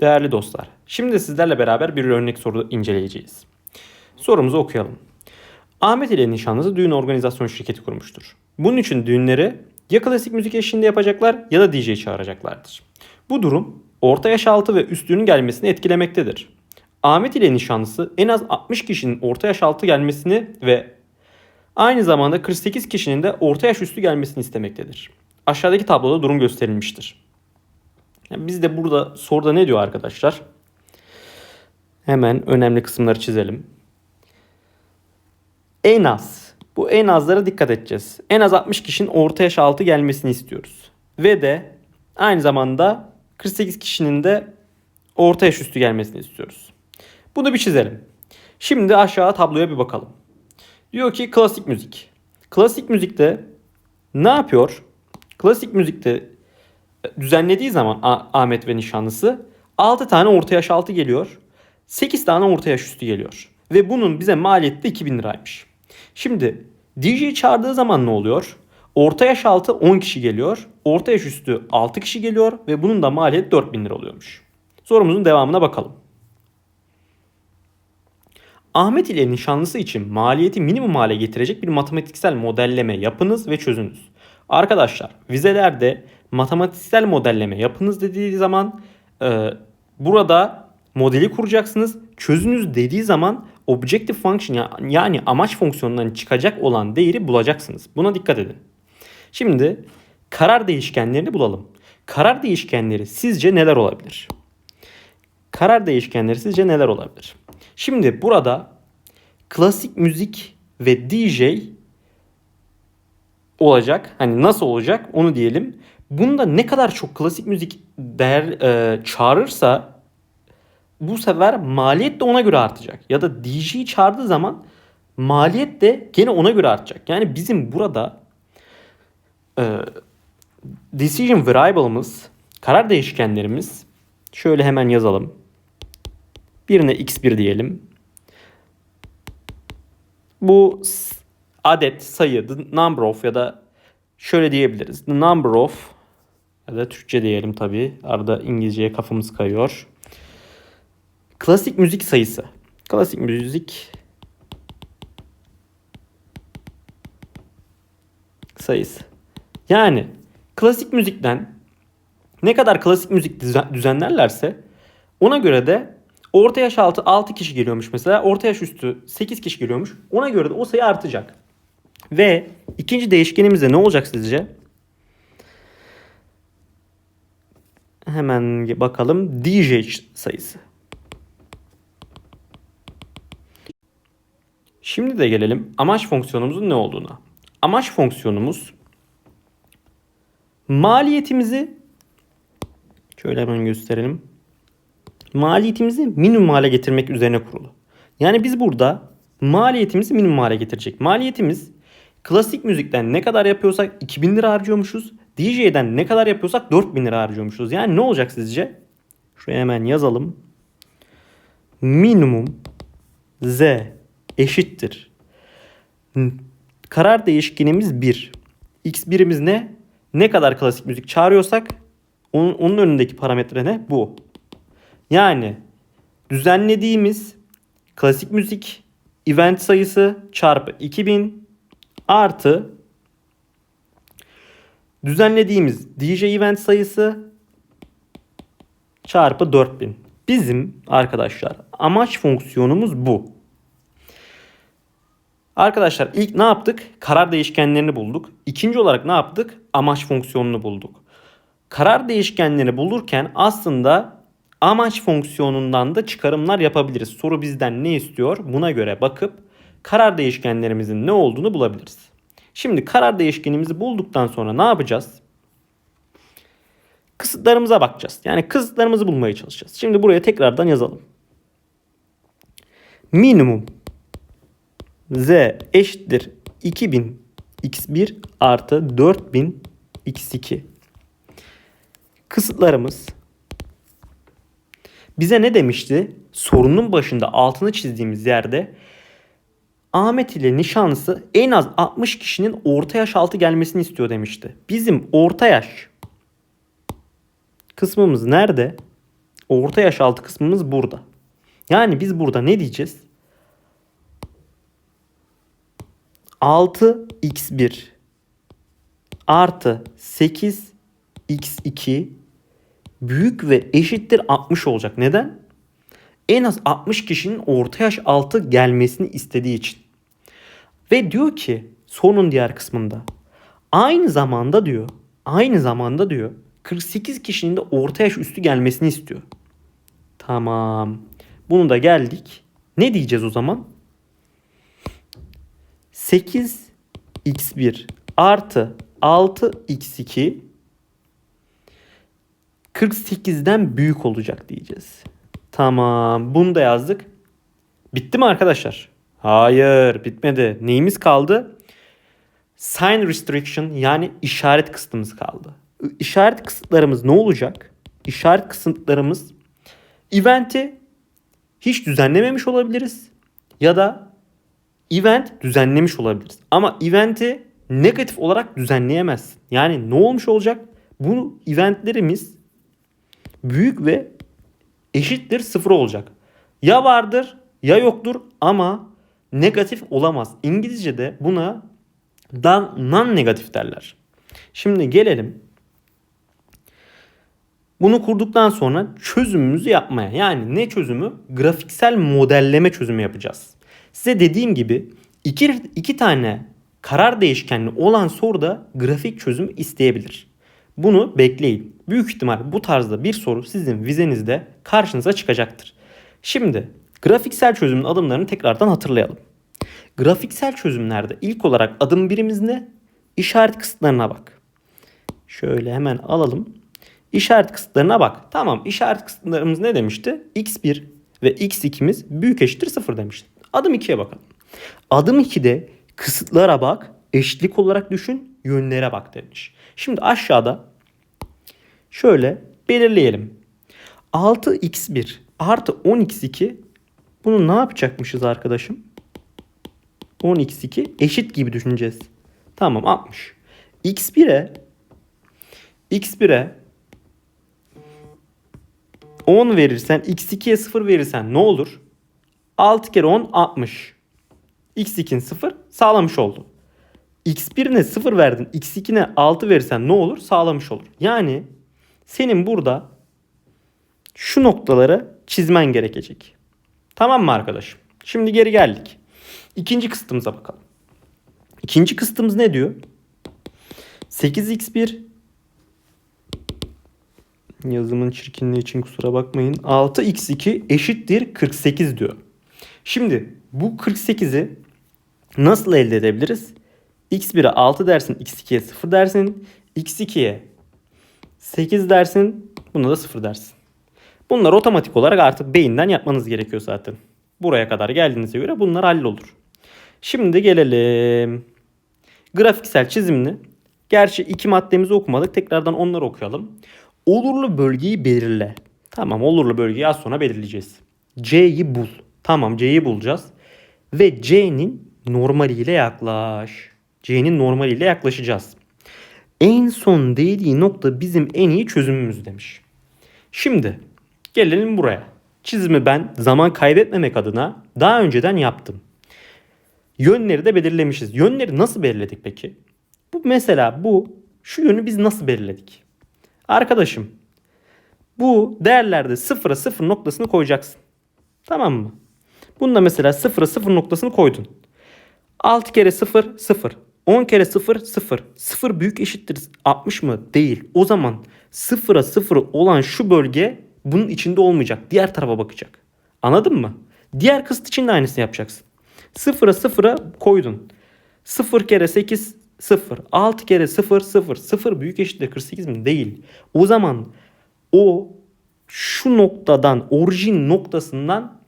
Değerli dostlar, şimdi sizlerle beraber bir örnek soru inceleyeceğiz. Sorumuzu okuyalım. Ahmet ile nişanlısı düğün organizasyon şirketi kurmuştur. Bunun için düğünleri ya klasik müzik eşliğinde yapacaklar ya da DJ çağıracaklardır. Bu durum orta yaş altı ve üstünün gelmesini etkilemektedir. Ahmet ile nişanlısı en az 60 kişinin orta yaş altı gelmesini ve aynı zamanda 48 kişinin de orta yaş üstü gelmesini istemektedir. Aşağıdaki tabloda durum gösterilmiştir. Yani biz de burada soruda ne diyor arkadaşlar? Hemen önemli kısımları çizelim. En az. Bu en azlara dikkat edeceğiz. En az 60 kişinin orta yaş altı gelmesini istiyoruz. Ve de aynı zamanda 48 kişinin de orta yaş üstü gelmesini istiyoruz. Bunu bir çizelim. Şimdi aşağı tabloya bir bakalım. Diyor ki klasik müzik. Klasik müzikte ne yapıyor? Klasik müzikte düzenlediği zaman Ah- Ahmet ve nişanlısı 6 tane orta yaş altı geliyor. 8 tane orta yaş üstü geliyor. Ve bunun bize maliyeti de 2000 liraymış. Şimdi DJ çağırdığı zaman ne oluyor? Orta yaş altı 10 kişi geliyor. Orta yaş üstü 6 kişi geliyor. Ve bunun da maliyeti 4000 lira oluyormuş. Sorumuzun devamına bakalım. Ahmet ile nişanlısı için maliyeti minimum hale getirecek bir matematiksel modelleme yapınız ve çözünüz. Arkadaşlar vizelerde matematiksel modelleme yapınız dediği zaman e, burada modeli kuracaksınız. Çözünüz dediği zaman objective function ya- yani amaç fonksiyonundan çıkacak olan değeri bulacaksınız. Buna dikkat edin. Şimdi karar değişkenlerini bulalım. Karar değişkenleri sizce neler olabilir? Karar değişkenleri sizce neler olabilir? Şimdi burada klasik müzik ve DJ olacak. Hani nasıl olacak onu diyelim. Bunda ne kadar çok klasik müzik değer e, çağırırsa bu sefer maliyet de ona göre artacak. Ya da DJ çağırdığı zaman maliyet de gene ona göre artacak. Yani bizim burada e, decision variable'ımız, karar değişkenlerimiz şöyle hemen yazalım. Birine x1 diyelim. Bu adet, sayı, the number of ya da şöyle diyebiliriz. The number of ya da Türkçe diyelim tabii. Arada İngilizceye kafamız kayıyor. Klasik müzik sayısı. Klasik müzik sayısı. Yani klasik müzikten ne kadar klasik müzik düzen- düzenlerlerse ona göre de orta yaş altı 6 kişi geliyormuş mesela. Orta yaş üstü 8 kişi geliyormuş. Ona göre de o sayı artacak. Ve ikinci değişkenimizde ne olacak sizce? Hemen bakalım. DJ sayısı. Şimdi de gelelim amaç fonksiyonumuzun ne olduğuna. Amaç fonksiyonumuz maliyetimizi şöyle hemen gösterelim. Maliyetimizi minimum hale getirmek üzerine kurulu. Yani biz burada maliyetimizi minimum hale getirecek. Maliyetimiz klasik müzikten ne kadar yapıyorsak 2000 lira harcıyormuşuz. DJ'den ne kadar yapıyorsak 4000 lira harcıyormuşuz. Yani ne olacak sizce? Şuraya hemen yazalım. Minimum Z eşittir. Karar değişkenimiz 1. X birimiz ne? Ne kadar klasik müzik çağırıyorsak onun, onun önündeki parametre ne? Bu. Yani düzenlediğimiz klasik müzik event sayısı çarpı 2000 artı düzenlediğimiz DJ event sayısı çarpı 4000. Bizim arkadaşlar amaç fonksiyonumuz bu. Arkadaşlar ilk ne yaptık? Karar değişkenlerini bulduk. İkinci olarak ne yaptık? Amaç fonksiyonunu bulduk. Karar değişkenlerini bulurken aslında amaç fonksiyonundan da çıkarımlar yapabiliriz. Soru bizden ne istiyor? Buna göre bakıp karar değişkenlerimizin ne olduğunu bulabiliriz. Şimdi karar değişkenimizi bulduktan sonra ne yapacağız? Kısıtlarımıza bakacağız. Yani kısıtlarımızı bulmaya çalışacağız. Şimdi buraya tekrardan yazalım. Minimum z eşittir 2000 x1 artı 4000 x2. Kısıtlarımız bize ne demişti? Sorunun başında altını çizdiğimiz yerde Ahmet ile nişanlısı en az 60 kişinin orta yaş altı gelmesini istiyor demişti. Bizim orta yaş kısmımız nerede? orta yaş altı kısmımız burada. Yani biz burada ne diyeceğiz? 6x1 artı 8x2 büyük ve eşittir 60 olacak. Neden? En az 60 kişinin orta yaş altı gelmesini istediği için. Ve diyor ki sorunun diğer kısmında aynı zamanda diyor aynı zamanda diyor 48 kişinin de orta yaş üstü gelmesini istiyor. Tamam. Bunu da geldik. Ne diyeceğiz o zaman? 8x1 artı 6x2 48'den büyük olacak diyeceğiz. Tamam. Bunu da yazdık. Bitti mi arkadaşlar? Hayır bitmedi. Neyimiz kaldı? Sign restriction yani işaret kısıtımız kaldı. İşaret kısıtlarımız ne olacak? İşaret kısıtlarımız eventi hiç düzenlememiş olabiliriz ya da event düzenlemiş olabiliriz. Ama eventi negatif olarak düzenleyemezsin. Yani ne olmuş olacak? Bu eventlerimiz büyük ve eşittir sıfır olacak. Ya vardır ya yoktur ama negatif olamaz. İngilizce'de buna non negatif derler. Şimdi gelelim bunu kurduktan sonra çözümümüzü yapmaya. Yani ne çözümü? Grafiksel modelleme çözümü yapacağız. Size dediğim gibi iki, iki tane karar değişkenli olan soruda grafik çözüm isteyebilir. Bunu bekleyin. Büyük ihtimal bu tarzda bir soru sizin vizenizde karşınıza çıkacaktır. Şimdi grafiksel çözümün adımlarını tekrardan hatırlayalım. Grafiksel çözümlerde ilk olarak adım birimiz ne? İşaret kısıtlarına bak. Şöyle hemen alalım. İşaret kısıtlarına bak. Tamam işaret kısıtlarımız ne demişti? x1 ve x2'miz büyük eşittir 0 demişti. Adım 2'ye bakalım. Adım 2'de kısıtlara bak, eşitlik olarak düşün, yönlere bak demiş. Şimdi aşağıda şöyle belirleyelim. 6x1 artı 10x2 bunu ne yapacakmışız arkadaşım? 10x2 eşit gibi düşüneceğiz. Tamam 60. x1'e x1'e 10 verirsen x2'ye 0 verirsen ne olur? 6 kere 10 60. x2'nin 0 sağlamış oldu. X1'ine 0 verdin x2'ne 6 verirsen ne olur? Sağlamış olur. Yani senin burada şu noktaları çizmen gerekecek. Tamam mı arkadaşım? Şimdi geri geldik. İkinci kısıtımıza bakalım. İkinci kısıtımız ne diyor? 8x1 Yazımın çirkinliği için kusura bakmayın. 6x2 eşittir 48 diyor. Şimdi bu 48'i nasıl elde edebiliriz? X1'e 6 dersin, x2'ye 0 dersin, x2'ye 8 dersin, buna da 0 dersin. Bunlar otomatik olarak artık beyinden yapmanız gerekiyor zaten. Buraya kadar geldiğinize göre bunlar hallolur. Şimdi gelelim. Grafiksel çizimini. Gerçi iki maddemizi okumadık. Tekrardan onları okuyalım. Olurlu bölgeyi belirle. Tamam olurlu bölgeyi az sonra belirleyeceğiz. C'yi bul. Tamam C'yi bulacağız. Ve C'nin normaliyle yaklaş. C'nin normaliyle yaklaşacağız. En son değdiği nokta bizim en iyi çözümümüz demiş. Şimdi gelelim buraya. Çizimi ben zaman kaybetmemek adına daha önceden yaptım. Yönleri de belirlemişiz. Yönleri nasıl belirledik peki? Bu mesela bu şu yönü biz nasıl belirledik? Arkadaşım bu değerlerde sıfıra sıfır noktasını koyacaksın. Tamam mı? Bunda mesela sıfıra sıfır noktasını koydun. 6 kere 0 0. 10 kere 0 0. 0 büyük eşittir 60 mı? Değil. O zaman sıfıra sıfır olan şu bölge bunun içinde olmayacak. Diğer tarafa bakacak. Anladın mı? Diğer kısıt için de aynısını yapacaksın. Sıfıra sıfıra koydun. 0 kere 8 0. 6 kere 0 0. 0 büyük eşittir 48 mi? Değil. O zaman o şu noktadan orijin noktasından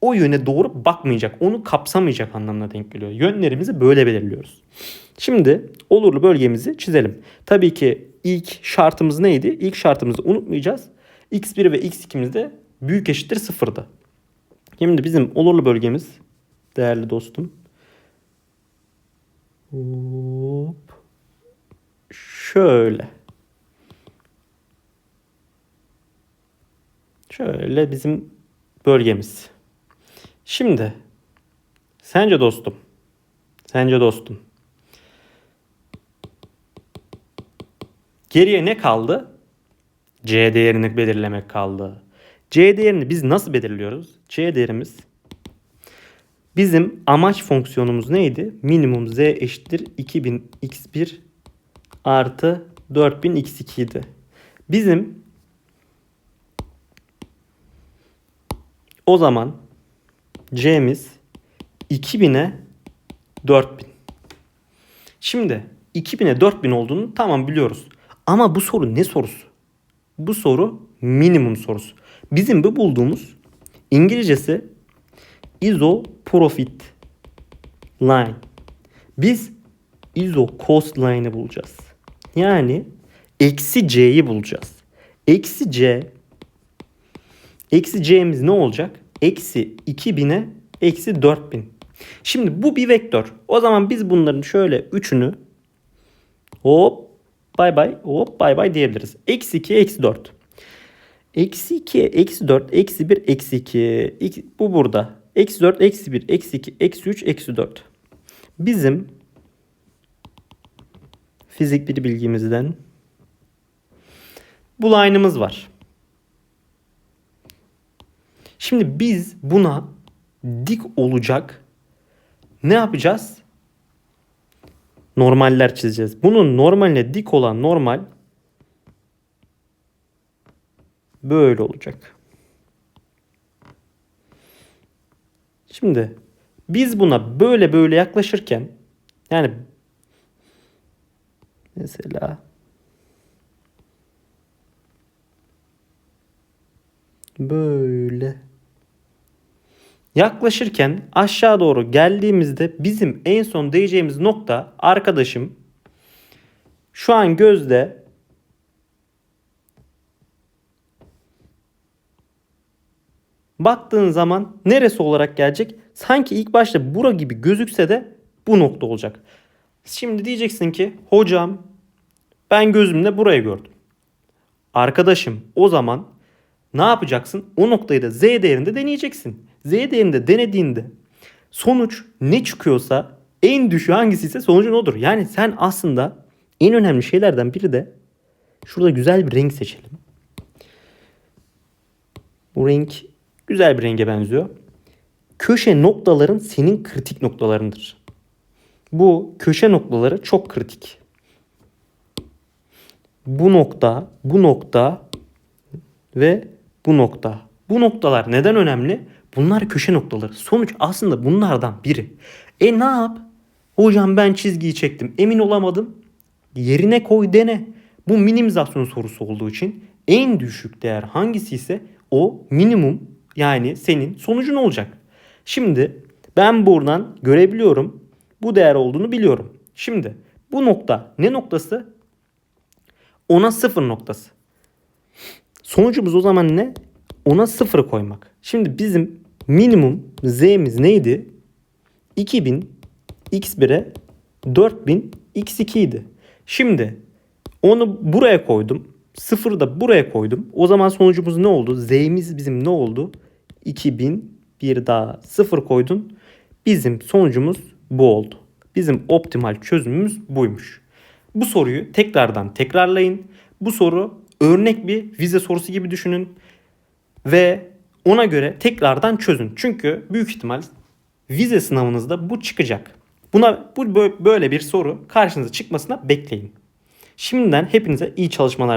o yöne doğru bakmayacak. Onu kapsamayacak anlamına denk geliyor. Yönlerimizi böyle belirliyoruz. Şimdi olurlu bölgemizi çizelim. Tabii ki ilk şartımız neydi? İlk şartımızı unutmayacağız. x1 ve x2'miz de büyük eşittir sıfırdı. Şimdi bizim olurlu bölgemiz değerli dostum Hop. Şöyle. Şöyle bizim bölgemiz. Şimdi sence dostum, sence dostum geriye ne kaldı? C değerini belirlemek kaldı. C değerini biz nasıl belirliyoruz? C değerimiz bizim amaç fonksiyonumuz neydi? Minimum z eşittir 2000 x1 artı 4000 x2 idi. Bizim o zaman c'miz 2000'e 4000. Şimdi 2000'e 4000 olduğunu tamam biliyoruz. Ama bu soru ne sorusu? Bu soru minimum sorusu. Bizim bu bulduğumuz İngilizcesi ISO profit line. Biz ISO cost line'ı bulacağız. Yani eksi c'yi bulacağız. Eksi c eksi c'miz ne olacak? Eksi 2000'e eksi 4000. Şimdi bu bir vektör. O zaman biz bunların şöyle üçünü hop bay bay hop bay bay diyebiliriz. Eksi 2 eksi 4. Eksi 2 eksi 4 eksi 1 eksi 2. İki- Bu burada. Eksi 4 eksi 1 eksi 2 eksi 3 eksi 4. Bizim fizik bir bilgimizden bu line'ımız var. Şimdi biz buna dik olacak ne yapacağız? Normaller çizeceğiz. Bunun normaline dik olan normal böyle olacak. Şimdi biz buna böyle böyle yaklaşırken yani mesela böyle yaklaşırken aşağı doğru geldiğimizde bizim en son değeceğimiz nokta arkadaşım şu an gözde baktığın zaman neresi olarak gelecek? Sanki ilk başta bura gibi gözükse de bu nokta olacak. Şimdi diyeceksin ki hocam ben gözümle burayı gördüm. Arkadaşım o zaman ne yapacaksın? O noktayı da z değerinde deneyeceksin. Z değerinde denediğinde sonuç ne çıkıyorsa en düşüğü hangisi ise sonucun odur. Yani sen aslında en önemli şeylerden biri de şurada güzel bir renk seçelim. Bu renk güzel bir renge benziyor. Köşe noktaların senin kritik noktalarındır. Bu köşe noktaları çok kritik. Bu nokta, bu nokta ve bu nokta. Bu noktalar neden önemli? Bunlar köşe noktaları. Sonuç aslında bunlardan biri. E ne yap? Hocam ben çizgiyi çektim. Emin olamadım. Yerine koy dene. Bu minimizasyon sorusu olduğu için en düşük değer hangisi ise o minimum yani senin sonucun olacak. Şimdi ben buradan görebiliyorum. Bu değer olduğunu biliyorum. Şimdi bu nokta ne noktası? Ona sıfır noktası. Sonucumuz o zaman ne? Ona sıfır koymak. Şimdi bizim minimum z'miz neydi? 2000 x1'e 4000 x2 idi. Şimdi onu buraya koydum. Sıfırı da buraya koydum. O zaman sonucumuz ne oldu? Z'miz bizim ne oldu? 2000 bir daha sıfır koydun. Bizim sonucumuz bu oldu. Bizim optimal çözümümüz buymuş. Bu soruyu tekrardan tekrarlayın. Bu soru örnek bir vize sorusu gibi düşünün. Ve ona göre tekrardan çözün. Çünkü büyük ihtimal vize sınavınızda bu çıkacak. Buna bu bö- böyle bir soru karşınıza çıkmasına bekleyin. Şimdiden hepinize iyi çalışmalar